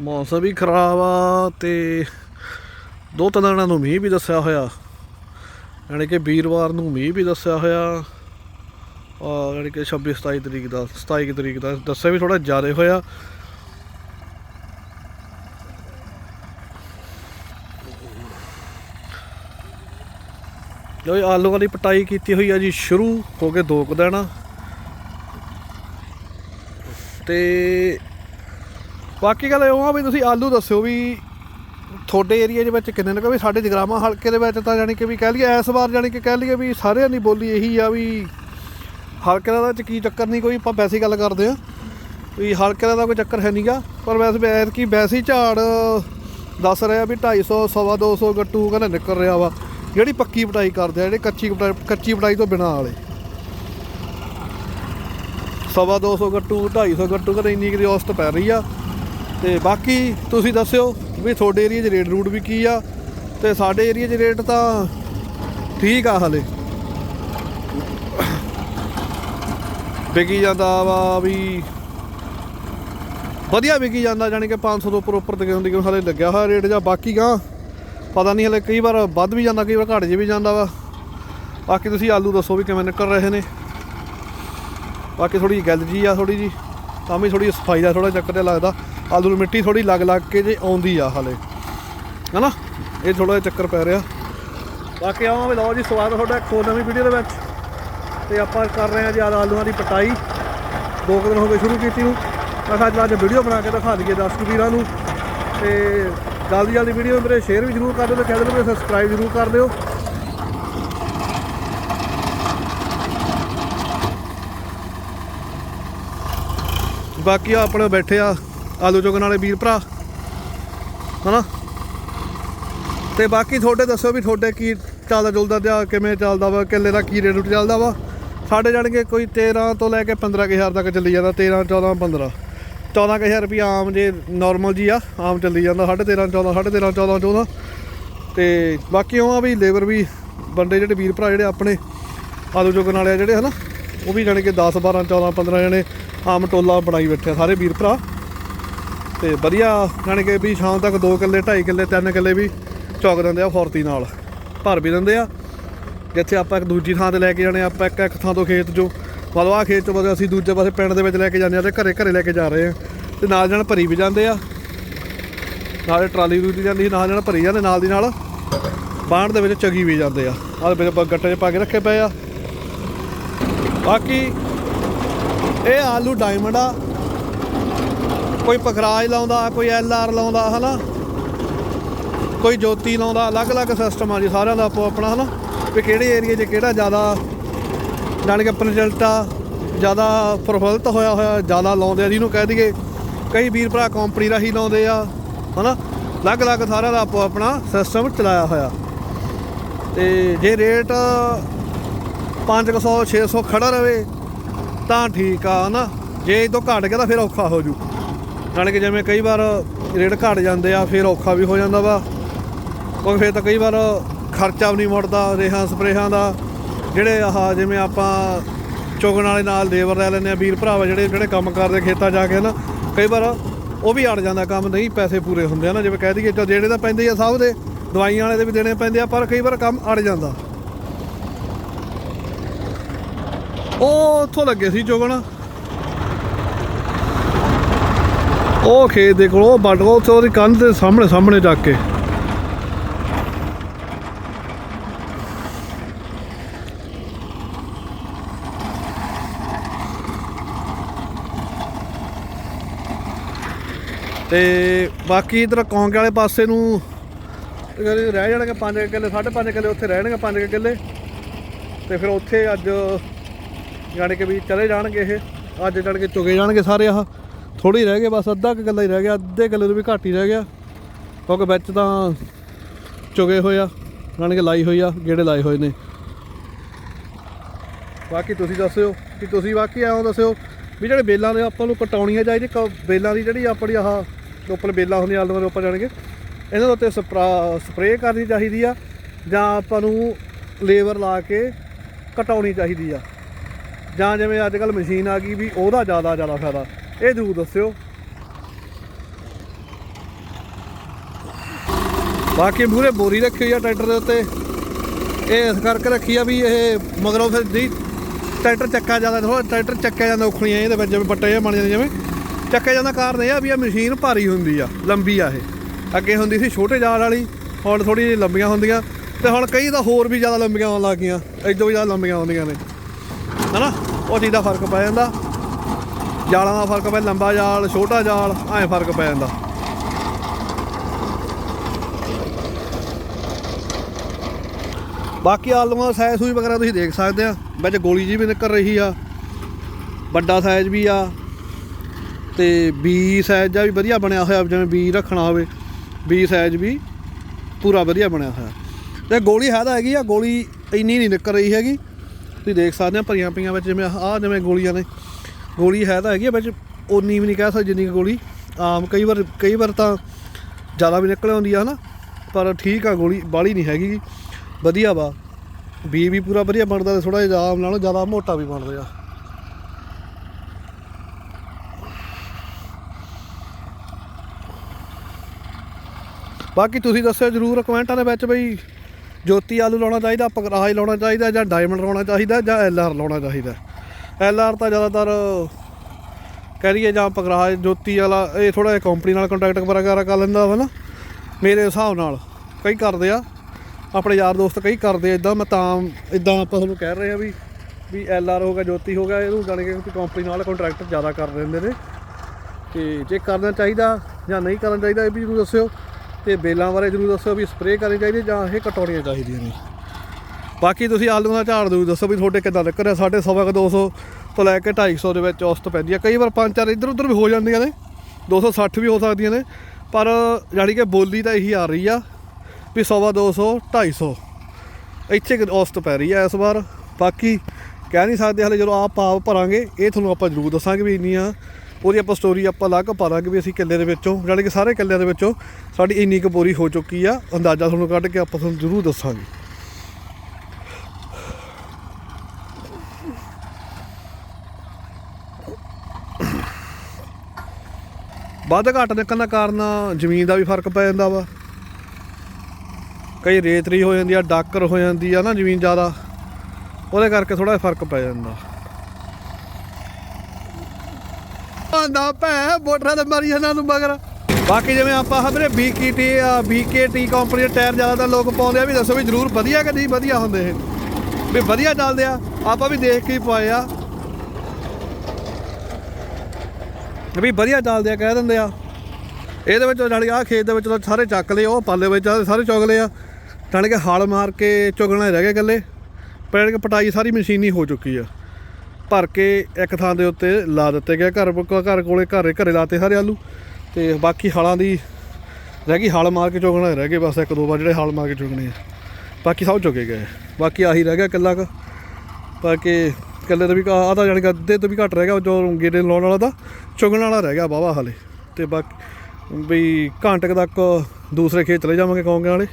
ਮੌਸਮ ਵੀ ਖਰਾਬ ਆ ਤੇ ਦੋ ਤਿੰਨ ਦਿਨਾਂ ਨੂੰ ਮੀਂਹ ਵੀ ਦੱਸਿਆ ਹੋਇਆ। ਯਾਨੀ ਕਿ ਵੀਰਵਾਰ ਨੂੰ ਮੀਂਹ ਵੀ ਦੱਸਿਆ ਹੋਇਆ। ਆ ਯਾਨੀ ਕਿ 26 27 ਤਰੀਕ ਦਾ 27 ਕੁ ਤਰੀਕ ਦਾ ਦੱਸਿਆ ਵੀ ਥੋੜਾ ਜ਼ਿਆਦਾ ਹੋਇਆ। ਲੋ ਜੀ, ਆਲੂਆਂ ਦੀ ਪਟਾਈ ਕੀਤੀ ਹੋਈ ਆ ਜੀ ਸ਼ੁਰੂ ਹੋ ਕੇ ਦੋ ਕੁ ਦਿਨ। ਤੇ ਬਾਕੀ ਗੱਲ ਇਹ ਆ ਵੀ ਤੁਸੀਂ ਆਲੂ ਦੱਸਿਓ ਵੀ ਤੁਹਾਡੇ ਏਰੀਆ ਦੇ ਵਿੱਚ ਕਿੰਨੇ ਨੇ ਵੀ ਸਾਡੇ ਜਗਰਾਮਾ ਹਲਕੇ ਦੇ ਵਿੱਚ ਤਾਂ ਜਾਣੀ ਕਿ ਵੀ ਕਹਿ ਲਈਏ, ਇਸ ਵਾਰ ਜਾਣੀ ਕਿ ਕਹਿ ਲਈਏ ਵੀ ਸਾਰਿਆਂ ਦੀ ਬੋਲੀ ਇਹੀ ਆ ਵੀ ਹਲਕੇ ਦਾ ਤਾਂ ਕੀ ਚੱਕਰ ਨਹੀਂ, ਕੋਈ ਆਪਾਂ ਵੈਸੇ ਗੱਲ ਕਰਦੇ ਆ ਵੀ ਹਲਕੇ ਦਾ ਤਾਂ ਕੋਈ ਚੱਕਰ ਹੈ ਨਹੀਂਗਾ, ਪਰ ਵੈਸੇ ਵੀ ਕੀ ਵੈਸੇ ਝਾੜ ਦੱਸ ਰਿਹਾ ਵੀ 250 ਸਵਾ 200 ਗੱਟੂ ਕਹਿੰਦੇ ਨਿਕਲ ਰਿਹਾ ਵਾ, ਜਿਹੜੀ ਪੱਕੀ ਪਟਾਈ ਕਰਦੇ ਆ, ਜਿਹੜੇ ਕੱਚੀ ਪਟਾਈ ਕੱਚੀ ਪਟਾਈ ਤੋਂ ਬਿਨਾਂ ਵਾਲੇ। ਸਵਾ 200 ਗੱਟੂ 250 ਗੱਟੂ ਕਹਿੰਦੇ ਇੰਨੀ ਕੁ ਔਸਤ ਪੈ ਰਹੀ ਆ। ਤੇ ਬਾਕੀ ਤੁਸੀਂ ਦੱਸਿਓ ਵੀ ਤੁਹਾਡੇ ਏਰੀਆ 'ਚ ਰੇਟ ਰੂਟ ਵੀ ਕੀ ਆ ਤੇ ਸਾਡੇ ਏਰੀਆ 'ਚ ਰੇਟ ਤਾਂ ਠੀਕ ਆ ਹਲੇ। ਵਿਕੀ ਜਾਂਦਾ ਵਾ ਵੀ ਵਧੀਆ ਵਿਕੀ ਜਾਂਦਾ, ਜਾਣੀ ਕਿ 500 ਤੋਂ ਉੱਪਰ ਉੱਪਰ ਤੇ ਹੁੰਦੀ ਕਿ ਹਲੇ ਲੱਗਿਆ ਹੋਇਆ ਰੇਟ ਜਾਂ ਬਾਕੀ ਗਾਂ ਪਤਾ ਨਹੀਂ ਹਲੇ ਕਈ ਵਾਰ ਵੱਧ ਵੀ ਜਾਂਦਾ, ਕਈ ਵਾਰ ਘਟ ਜੇ ਵੀ ਜਾਂਦਾ ਵਾ। ਬਾਕੀ ਤੁਸੀਂ ਆਲੂ ਦੱਸੋ ਵੀ ਕਿਵੇਂ ਨਿਕਲ ਰਹੇ ਨੇ। ਬਾਕੀ ਥੋੜੀ ਗੱਲ ਜੀ ਆ ਥੋੜੀ ਜੀ ਤਾਂ ਵੀ ਥੋੜੀ ਸਫ਼ਾਈ ਦਾ ਥੋੜਾ ਚੱਕਰ ਜਿਹਾ ਲੱਗਦਾ। ਆਲੂ ਨੂੰ ਮਿੱਟੀ ਥੋੜੀ ਲੱਗ ਲੱਗ ਕੇ ਜੇ ਆਉਂਦੀ ਆ ਹਲੇ। ਹਨਾ? ਇਹ ਥੋੜਾ ਜਿਹਾ ਚੱਕਰ ਪੈ ਰਿਹਾ। ਬਾਕੀ ਆਵਾਂ ਵੀ ਲਓ ਜੀ ਸਵਾਗਤ ਤੁਹਾਡਾ ਇੱਕ ਹੋਰ ਨਵੀਂ ਵੀਡੀਓ ਦੇ ਵਿੱਚ। ਤੇ ਆਪਾਂ ਕਰ ਰਹੇ ਹਾਂ ਜੀ ਆਹ ਆਲੂਆਂ ਦੀ ਪਟਾਈ। ਦੋ ਕੁ ਦਿਨ ਹੋ ਗਏ ਸ਼ੁਰੂ ਕੀਤੀ ਨੂੰ। ਮੈਂ ਅੱਜ ਅੱਜ ਵੀਡੀਓ ਬਣਾ ਕੇ ਦਿਖਾ ਦਈਏ 10 ਵੀਰਾਂ ਨੂੰ। ਤੇ ਜਲਦੀ ਜਲਦੀ ਵੀਡੀਓ ਮੇਰੇ ਸ਼ੇਅਰ ਵੀ ਜ਼ਰੂਰ ਕਰ ਦਿਓ ਤੇ ਕਹਿ ਦਿਓ ਸਬਸਕ੍ਰਾਈਬ ਜ਼ਰੂਰ ਕਰ ਦਿਓ। ਬਾਕੀ ਆ ਆਪਣੇ ਬੈਠੇ ਆ ਆਲੂ ਚੁਗਣ ਵਾਲੇ ਵੀਰ ਭਰਾ। ਹਨਾ? ਤੇ ਬਾਕੀ ਤੁਹਾਡੇ ਦੱਸੋ ਵੀ ਤੁਹਾਡੇ ਕੀ ਚੱਲਦਾ ਜੁਲਦਾ ਤੇ ਕਿਵੇਂ ਚੱਲਦਾ ਵਾ, ਕਿੱਲੇ ਦਾ ਕੀ ਰੇਟ ਰੂਟ ਚੱਲਦਾ ਵਾ? ਸਾਡੇ ਜਾਣਗੇ ਕੋਈ 13 ਤੋਂ ਲੈ ਕੇ 15000 ਤੱਕ ਚੱਲੀ ਜਾਂਦਾ 13 14 15 14000 ਰੁਪਏ ਆਮ ਜੇ ਨਾਰਮਲ ਜੀ ਆ, ਆਮ ਚੱਲੀ ਜਾਂਦਾ 13.5 14 13.5 14 14 ਤੇ ਬਾਕੀ ਉਹ ਆ ਵੀ ਲੇਬਰ ਵੀ ਬੰਦੇ ਜਿਹੜੇ ਵੀਰ ਭਰਾ ਜਿਹੜੇ ਆਪਣੇ ਆਲੂ ਚੁਗਣ ਵਾਲੇ ਆ ਜਿਹੜੇ, ਹਨਾ? ਉਹ ਵੀ ਜਾਣੀ ਕਿ 10 12 14 15 ਜਣੇ ਆਮ ਟੋਲਾ ਬਣਾਈ ਬੈਠੇ ਸਾਰੇ ਵੀਰ ਭਰਾ। ਤੇ ਵਧੀਆ ਜਾਣੀ ਕਿ ਵੀ ਸ਼ਾਮ ਤੱਕ 2 ਕਿੱਲੇ 2.5 ਕਿੱਲੇ 3 ਕਿੱਲੇ ਵੀ ਚੌਕ ਦਿੰਦੇ ਆ ਫੁਰਤੀ ਨਾਲ। ਭਰ ਵੀ ਦਿੰਦੇ ਆ। ਜਿੱਥੇ ਆਪਾਂ ਇੱਕ ਦੂਜੀ ਥਾਂ ਤੇ ਲੈ ਕੇ ਜਾਣੇ ਆ, ਆਪਾਂ ਇੱਕ ਇੱਕ ਥਾਂ ਤੋਂ ਖੇਤ ਚੋਂ। ਮਤਲਬ ਆਹ ਖੇਤ ਚੋਂ ਬਸ ਅਸੀਂ ਦੂਜੇ ਪਾਸੇ ਪਿੰਡ ਦੇ ਵਿੱਚ ਲੈ ਕੇ ਜਾਂਦੇ ਆ ਤੇ ਘਰੇ ਘਰੇ ਲੈ ਕੇ ਜਾ ਰਹੇ ਆ। ਤੇ ਨਾਲ ਜਾਣ ਭਰੀ ਵੀ ਜਾਂਦੇ ਆ। ਨਾਲੇ ਟਰਾਲੀ ਰੂਦੀ ਜਾਂਦੀ ਸੀ ਨਾਲ ਜਾਣ ਭਰੀ ਜਾਂਦੇ ਨਾਲ ਦੀ ਨਾਲ ਬਾਣ ਦੇ ਵਿੱਚ ਚਗੀ ਵੀ ਜਾਂਦੇ ਆ। ਆਹ ਵਿੱਚ ਆਪਾਂ ਗੱਟੇ 'ਚ ਪਾ ਕੇ ਰੱਖੇ ਪਏ ਆ। ਬਾਕੀ ਇਹ ਆਲੂ ਡਾਇਮੰਡ ਆ। ਕੋਈ ਪਖਰਾਜ ਲਾਉਂਦਾ, ਕੋਈ ਐਲ ਆਰ ਲਾਉਂਦਾ, ਹਨਾ? ਕੋਈ ਜੋਤੀ ਲਾਉਂਦਾ, ਅਲੱਗ-ਅਲੱਗ ਸਿਸਟਮ ਆ ਜੀ, ਸਾਰਿਆਂ ਦਾ ਆਪੋ ਆਪਣਾ ਹਨਾ? ਵੀ ਕਿਹੜੇ ਏਰੀਆ 'ਚ ਕਿਹੜਾ ਜ਼ਿਆਦਾ, ਜਾਣੀ ਕਿ ਪ੍ਰਜਲਟ ਆ, ਜ਼ਿਆਦਾ ਪ੍ਰਫੁੱਲਤ ਹੋਇਆ ਹੋਇਆ, ਜ਼ਿਆਦਾ ਲਾਉਂਦੇ ਆ, ਜਿਹਨੂੰ ਕਹਿ ਦਈਏ, ਕਈ ਵੀਰ ਭਰਾ ਕੰਪਨੀ ਰਾਹੀਂ ਲਾਉਂਦੇ ਆ, ਹਨਾ? ਅਲੱਗ-ਅਲੱਗ ਸਾਰਿਆਂ ਦਾ ਆਪੋ ਆਪਣਾ ਸਿਸਟਮ ਚਲਾਇਆ ਹੋਇਆ। ਤੇ ਜੇ ਰੇਟ 500 600 ਖੜਾ ਰਵੇ, ਤਾਂ ਠੀਕ ਆ, ਹਨਾ? ਜੇ ਇਹ ਤੋਂ ਘਟ ਗਿਆ ਤਾਂ ਫਿਰ ਔਖਾ ਹੋ ਜੂ। ਜਾਣੀ ਕਿ ਜਿਵੇਂ ਕਈ ਵਾਰ ਰੇਟ ਘਟ ਜਾਂਦੇ ਆ, ਫਿਰ ਔਖਾ ਵੀ ਹੋ ਜਾਂਦਾ ਵਾ। ਕਿਉਂਕਿ ਫਿਰ ਤਾਂ ਕਈ ਵਾਰ ਖਰਚਾ ਵੀ ਨਹੀਂ ਮੁੜਦਾ, ਰੇਹਾਂ, ਸਪਰੇਹਾਂ ਦਾ। ਜਿਹੜੇ ਆਹ ਜਿਵੇਂ ਆਪਾਂ ਚੁਗਣ ਵਾਲੇ ਨਾਲ ਲੇਬਰ ਲੈ ਲੈਂਦੇ ਆ, ਵੀਰ ਭਰਾਵਾ ਜਿਹੜੇ ਜਿਹੜੇ ਕੰਮ ਕਰਦੇ ਖੇਤਾਂ ਜਾ ਕੇ ਨਾ ਕਈ ਵਾਰ ਉਹ ਵੀ ਅੜ ਜਾਂਦਾ ਕੰਮ, ਨਹੀਂ ਪੈਸੇ ਪੂਰੇ ਹੁੰਦੇ ਆ ਨਾ, ਜਿਵੇਂ ਕਹਿ ਦਈਏ, ਚਲ ਜਿਹੜੇ ਤਾਂ ਪੈਂਦੇ ਆ ਸਭ ਦੇ, ਦਵਾਈਆਂ ਵਾਲੇ ਦੇ ਵੀ ਦੇਣੇ ਪੈਂਦੇ ਆ, ਪਰ ਕਈ ਵਾਰ ਕੰਮ ਅੜ ਜਾਂਦਾ। ਉਹ ਉੱਥੋਂ ਲੱਗੇ ਸੀ ਚੁਗਣ। ਉਹ ਖੇਤ ਦੇ ਕੋਲ, ਉਹ ਵੱਢ ਕੋ ਉੱਥੇ ਉਹਦੀ ਕੰਧ ਦੇ ਸਾਹਮਣੇ ਸਾਹਮਣੇ ਜਾ ਕੇ। ਤੇ ਬਾਕੀ ਇਧਰ ਕੌਂਕ ਵਾਲੇ ਪਾਸੇ ਨੂੰ ਰਹਿ ਜਾਣਗੇ 5 ਕਿੱਲੇ 5.5 ਕਿੱਲੇ ਉੱਥੇ ਰਹਿਣਗੇ 5 ਕਿੱਲੇ। ਤੇ ਫਿਰ ਉੱਥੇ ਅੱਜ ਜਾਣੀ ਕਿ ਵੀ ਚਲੇ ਜਾਣਗੇ ਇਹ, ਅੱਜ ਜਾਣ ਕੇ ਚੁਗੇ ਜਾਣਗੇ ਸਾਰੇ ਆਹ। ਥੋੜੀ ਰਹਿ ਗਏ, ਬਸ ਅੱਧਾ ਕੁ ਗੱਲਾ ਹੀ ਰਹਿ ਗਿਆ, ਅੱਧੇ ਗੱਲੇ ਤੋਂ ਵੀ ਘੱਟ ਹੀ ਰਹਿ ਗਿਆ। ਕਿਉਂਕਿ ਵਿੱਚ ਤਾਂ ਚੁਗੇ ਹੋਏ ਆ, ਜਾਣੀ ਕਿ ਲਾਈ ਹੋਈ ਆ, ਗੇੜੇ ਲਾਏ ਹੋਏ ਨੇ। ਬਾਕੀ ਤੁਸੀਂ ਦੱਸਿਓ ਕਿ ਤੁਸੀਂ ਬਾਕੀ ਆਓ ਦੱਸਿਓ ਵੀ ਜਿਹੜੇ ਬੇਲਾਂ ਦੇ ਆਪਾਂ ਨੂੰ ਕਟਾਉਣੀਆਂ ਚਾਹੀਦੀ ਬੇਲਾਂ ਦੀ ਜਿਹੜੀ ਆਪਣੀ ਆਹ ਉੱਪਰ ਬੇਲਾਂ ਹੁੰਦੀਆਂ ਆਲੂਆਂ ਦੇ ਉੱਪਰ ਜਾਣਗੇ ਇਹਨਾਂ ਦੇ ਉੱਤੇ ਸਪਰੇਅ ਕਰਨੀ ਚਾਹੀਦੀ ਆ, ਜਾਂ ਆਪਾਂ ਨੂੰ ਲੇਬਰ ਲਾ ਕੇ ਕਟਾਉਣੀ ਚਾਹੀਦੀ ਆ। ਜਾਂ ਜਿਵੇਂ ਅੱਜ ਕੱਲ ਮਸ਼ੀਨ ਆ ਗਈ ਵੀ ਉਹਦਾ ਜ਼ਿਆਦਾ ਜ਼ਿਆਦਾ ਫਾਇਦਾ। ਇਹ ਜ਼ਰੂਰ ਦੱਸਿਓ। ਬਾਕੀ ਮੂਰੇ ਬੋਰੀ ਰੱਖੀ ਹੋਈ ਆ ਟਰੈਕਟਰ ਦੇ ਉੱਤੇ। ਇਹ ਇਸ ਕਰਕੇ ਰੱਖੀ ਆ ਵੀ ਇਹ ਮਗਰੋਂ ਫਿਰ ਦੀ ਟਰੈਕਟਰ ਚੱਕਾ ਜਾਂਦਾ ਥੋੜਾ ਟਰੈਕਟਰ ਚੱਕਿਆ ਜਾਂਦਾ ਔਖਣੀਆਂ ਇਹਦੇ ਵਿੱਚ, ਜਿਵੇਂ ਪੱਟੇ ਜਿਹੇ ਬਣ ਜਾਂਦੇ, ਜਿਵੇਂ ਚੱਕਿਆ ਜਾਂਦਾ ਕਾਰਨ ਇਹ ਆ ਵੀ ਇਹ ਮਸ਼ੀਨ ਭਾਰੀ ਹੁੰਦੀ ਆ, ਲੰਬੀ ਆ ਇਹ। ਅੱਗੇ ਹੁੰਦੀ ਸੀ ਛੋਟੇ ਜਾਲ ਵਾਲੀ, ਹੁਣ ਥੋੜੀ ਜਿਹੀ ਲੰਬੀਆਂ ਹੁੰਦੀਆਂ ਤੇ ਹੁਣ ਕਈ ਤਾਂ ਹੋਰ ਵੀ ਜ਼ਿਆਦਾ ਲੰਬੀਆਂ ਆਉਣ ਲੱਗ ਗਈਆਂ ਇਦੋਂ ਵੀ ਜ਼ਿਆਦਾ ਲੰਬੀਆਂ ਆਉਂਦੀਆਂ ਨੇ। ਹਨਾ? ਉਹ ਚੀਜ਼ ਦਾ ਫ਼ਰਕ ਪੈ ਜਾਂਦਾ। ਜਾਲਾਂ ਦਾ ਫ਼ਰਕ ਪੈ, ਲੰਬਾ ਜਾਲ, ਛੋਟਾ ਜਾਲ, ਐਂ ਫ਼ਰਕ ਪੈ ਜਾਂਦਾ। ਬਾਕੀ ਆਲੂਆਂ ਸਾਈਜ਼ ਸੂਈ ਵਗੈਰਾ ਤੁਸੀਂ ਦੇਖ ਸਕਦੇ ਆ, ਵਿੱਚ ਗੋਲੀ ਜੀ ਵੀ ਨਿਕਲ ਰਹੀ ਆ। ਵੱਡਾ ਸਾਈਜ਼ ਵੀ ਆ, ਤੇ ਬੀ ਸਾਈਜ਼ ਦਾ ਵੀ ਵਧੀਆ ਬਣਿਆ ਹੋਇਆ, ਜਿਵੇਂ ਬੀ ਰੱਖਣਾ ਹੋਵੇ ਬੀ ਸਾਈਜ਼ ਵੀ ਪੂਰਾ ਵਧੀਆ ਬਣਿਆ ਹੋਇਆ। ਤੇ ਗੋਲੀ ਹੈ ਤਾਂ ਹੈਗੀ ਆ, ਗੋਲੀ ਇੰਨੀ ਨਹੀਂ ਨਿਕਲ ਰਹੀ ਹੈਗੀ। ਤੁਸੀਂ ਦੇਖ ਸਕਦੇ ਆ, ਭਰੀਆਂ ਪਈਆਂ ਵਿੱਚ ਜਿਵੇਂ ਆਹ ਜਿਵੇਂ ਗੋਲੀਆਂ ਨੇ। ਗੋਲੀ ਹੈ ਤਾਂ ਹੈਗੀ ਆ, ਵਿੱਚ ਉਨੀ ਵੀ ਨਹੀਂ ਕਹਿ ਸਕਦੇ ਜਿੰਨੀ ਕੁ ਗੋਲੀ। ਆਮ ਕਈ ਵਾਰ ਕਈ ਵਾਰ ਤਾਂ ਜ਼ਿਆਦਾ ਵੀ ਨਿਕਲ ਆਉਂਦੀ ਆ, ਹਨਾ? ਪਰ ਠੀਕ ਆ, ਗੋਲੀ ਬਾਲੀ ਨਹੀਂ ਹੈਗੀ। ਗੀ। ਵਧੀਆ ਵਾ। ਬੀ ਵੀ ਪੂਰਾ ਵਧੀਆ ਬਣਦਾ ਤੇ ਥੋੜਾ ਜਿਹਾ ਆਮ ਨਾਲੋਂ ਜ਼ਿਆਦਾ ਮੋਟਾ ਵੀ ਬਣਦਾ ਆ ਬਾਕੀ ਤੁਸੀਂ ਦੱਸਿਓ ਜਰੂਰ ਕਮੈਂਟਾਂ ਦੇ ਵਿੱਚ ਬਈ ਜੋਤੀ ਆਲੂ ਲਾਉਣਾ ਚਾਹੀਦਾ ਪਕਰਾਜ ਲਾਉਣਾ ਚਾਹੀਦਾ, ਜਾਂ ਡਾਇਮੰਡ ਲਾਉਣਾ ਚਾਹੀਦਾ, ਜਾਂ ਐਲ ਆਰ ਲਾਉਣਾ ਚਾਹੀਦਾ। ਐਲ ਆਰ ਤਾਂ ਜ਼ਿਆਦਾਤਰ ਕਹਿ ਲਈਏ ਜਾਂ ਪਕਰਾਜ ਜੋਤੀ ਵਾਲਾ, ਇਹ ਥੋੜਾ ਜਿਹਾ ਕੰਪਨੀ ਨਾਲ ਕੰਟੈਕਟ ਵਗੈਰਾ ਕਰ ਲੈਂਦਾ ਵਾ ਨਾ। ਮੇਰੇ ਹਿਸਾਬ ਨਾਲ ਕਈ ਕਰਦੇ ਆ, ਆਪਣੇ ਯਾਰ ਦੋਸਤ ਕਈ ਕਰਦੇ ਆ ਇਦਾਂ ਮੈਂ ਤਾਂ ਇਦਾਂ ਆਪਾਂ ਤੁਹਾਨੂੰ ਕਹਿ ਰਹੇ ਆ ਵੀ ਵੀ ਐਲ ਆਰ ਹੋ ਗਿਆ, ਜੋਤੀ ਹੋ ਗਿਆ, ਇਹਨੂੰ ਜਾਣ ਕੇ ਕੰਪਨੀ ਨਾਲ ਕੰਟਰੈਕਟ ਜ਼ਿਆਦਾ ਕਰ ਲੈਂਦੇ ਨੇ। ਤੇ ਜੇ ਕਰਨਾ ਚਾਹੀਦਾ ਜਾਂ ਨਹੀਂ ਕਰਨਾ ਚਾਹੀਦਾ, ਇਹ ਵੀ ਜ਼ਰੂਰ ਦੱਸਿਓ। ਤੇ ਬੇਲਾਂ ਬਾਰੇ ਜ਼ਰੂਰ ਦੱਸਿਓ ਵੀ ਸਪਰੇਅ ਕਰਨੀ ਚਾਹੀਦੀ ਜਾਂ ਇਹ ਕਟਾਉਣੀਆਂ ਚਾਹੀਦੀਆਂ ਨੇ। ਬਾਕੀ ਤੁਸੀਂ ਆਲੂ ਦਾ ਝਾੜ ਦੂ ਦੱਸੋ ਵੀ ਤੁਹਾਡੇ ਕਿੱਦਾਂ ਨਿਕਲ ਰਿਹਾ। ਸਾਡੇ ਸਵਾ ਕੁ 200 ਤੋਂ ਲੈ ਕੇ 250 ਦੇ ਵਿੱਚ ਔਸਤ ਪੈਂਦੀ ਹੈ ਕਈ ਵਾਰ ਪੰਜ ਚਾਰ ਇੱਧਰ ਉੱਧਰ ਵੀ ਹੋ ਜਾਂਦੀਆਂ ਨੇ। 260 ਵੀ ਹੋ ਸਕਦੀਆਂ ਨੇ। ਪਰ ਜਾਣੀ ਕਿ ਬੋਲੀ ਤਾਂ ਇਹੀ ਆ ਰਹੀ ਆ ਵੀ ਸਵਾ 200 250 ਇੱਥੇ ਔਸਤ ਪੈ ਰਹੀ ਆ ਇਸ ਵਾਰ। ਬਾਕੀ ਕਹਿ ਨਹੀਂ ਸਕਦੇ ਹਲੇ ਜਦੋਂ ਆਪ ਪਾਵ ਭਰਾਂਗੇ, ਇਹ ਤੁਹਾਨੂੰ ਆਪਾਂ ਜ਼ਰੂਰ ਦੱਸਾਂਗੇ ਵੀ ਇੰਨੀਆਂ ਉਹਦੀ ਆਪਾਂ ਸਟੋਰੀ ਆਪਾਂ ਅਲੱਗ ਪਾ ਵੀ ਅਸੀਂ ਕਿੱਲੇ ਦੇ ਵਿੱਚੋਂ ਜਾਣੀ ਕਿ ਸਾਰੇ ਕਿੱਲਿਆਂ ਦੇ ਵਿੱਚੋਂ ਸਾਡੀ ਇੰਨੀ ਕੁ ਬੋਰੀ ਹੋ ਚੁੱਕੀ ਆ। ਅੰਦਾਜ਼ਾ ਤੁਹਾਨੂੰ ਕੱਢ ਕੇ ਆਪਾਂ ਤੁਹਾਨੂੰ ਜ਼ਰੂਰ ਦੱਸਾਂਗੇ। ਵੱਧ ਘੱਟ ਨਿਕਲਣ ਦਾ ਕਾਰਨ ਜ਼ਮੀਨ ਦਾ ਵੀ ਫ਼ਰਕ ਪੈ ਜਾਂਦਾ ਵਾ। ਕਈ ਰੇਤਰੀ ਹੋ ਜਾਂਦੀ ਆ, ਡਾਕਰ ਹੋ ਜਾਂਦੀ ਆ ਨਾ ਜ਼ਮੀਨ ਜ਼ਿਆਦਾ, ਉਹਦੇ ਕਰਕੇ ਥੋੜਾ ਜਿਹਾ ਫ਼ਰਕ ਪੈ ਜਾਂਦਾ। ਆਂਦਾ ਭੈ ਮੋਟਰਾਂ ਤੇ ਮਾਰੀ ਇਹਨਾਂ ਨੂੰ ਮਗਰ। ਬਾਕੀ ਜਿਵੇਂ ਆਪਾਂ ਹਮਰੇ ਬੀਕੇਟੀ ਆ ਬੀਕੇਟੀ ਕੰਪਨੀ ਦੇ ਟਾਇਰ ਜ਼ਿਆਦਾਤਰ ਲੋਕ ਪਾਉਂਦੇ ਆ, ਵੀ ਦੱਸੋ ਵੀ ਜ਼ਰੂਰ ਵਧੀਆ ਕਿ ਨਹੀਂ ਵਧੀਆ ਹੁੰਦੇ ਇਹ। ਵੀ ਵਧੀਆ ਚੱਲਦੇ ਆ, ਆਪਾਂ ਵੀ ਦੇਖ ਕੇ ਹੀ ਪਾਏ ਆ। ਵੀ ਵਧੀਆ ਚੱਲਦੇ ਆ, ਕਹਿ ਦਿੰਦੇ ਆ। ਇਹਦੇ ਵਿੱਚ ਜਾਣੀ ਆ ਖੇਤ ਦੇ ਵਿੱਚ ਤਾਂ ਸਾਰੇ ਚੱਕ ਲਏ, ਉਹ ਪਾਲੇ ਵਿੱਚ ਆ, ਸਾਰੇ ਚੁਗ ਲਏ ਆ। ਜਾਣੀ ਕਿ ਹਲ ਮਾਰ ਕੇ ਚੁਗਣਾ ਰਹਿ ਗਏ ਇਕੱਲੇ। ਪਰ ਜਾਣੀ ਕਿ ਪਟਾਈ ਸਾਰੀ ਮਸ਼ੀਨੀ ਹੋ ਚੁੱਕੀ ਆ। ਭਰ ਕੇ ਇੱਕ ਥਾਂ ਦੇ ਉੱਤੇ ਲਾ ਦਿੱਤੇ ਗਏ ਘਰ ਘਰ ਕੋਲੇ ਘਰੇ ਘਰੇ ਲਾਤੇ ਸਾਰੇ ਆਲੂ। ਤੇ ਬਾਕੀ ਹਲਾਂ ਦੀ ਰਹਿ ਗਈ, ਹਾਲ਼ ਮਾਰ ਕੇ ਚੁਗਣਾ ਰਹਿ ਗਏ, ਬਸ ਇੱਕ ਦੋ ਵਾਰ ਜਿਹੜੇ ਹਾਲ਼ ਮਾਰ ਕੇ ਚੁਗਣੇ ਆ। ਬਾਕੀ ਸਭ ਚੁਗੇ ਗਏ। ਬਾਕੀ ਆਹੀ ਰਹਿ ਗਿਆ ਇਕੱਲਾ ਕੁ। ਬਾਕੀ ਇਕੱਲੇ ਤੋਂ ਵੀ ਆਹ ਤਾਂ ਜਾਣੀ ਕਿ ਅੱਧੇ ਤੋਂ ਵੀ ਘੱਟ ਰਹਿ ਗਿਆ, ਜੋ ਗੇੜੇ ਲਾਉਣ ਵਾਲਾ ਤਾਂ ਚੁਗਣ ਵਾਲਾ ਰਹਿ ਗਿਆ ਵਾਹਵਾ ਹਲੇ। ਤੇ ਬਾਕੀ ਵੀ ਘੰਟੇ ਤੱਕ ਦੂਸਰੇ ਖੇਤ ਚਲੇ ਜਾਵਾਂਗੇ ਕੌਂਗੇ ਵਾਲੇ।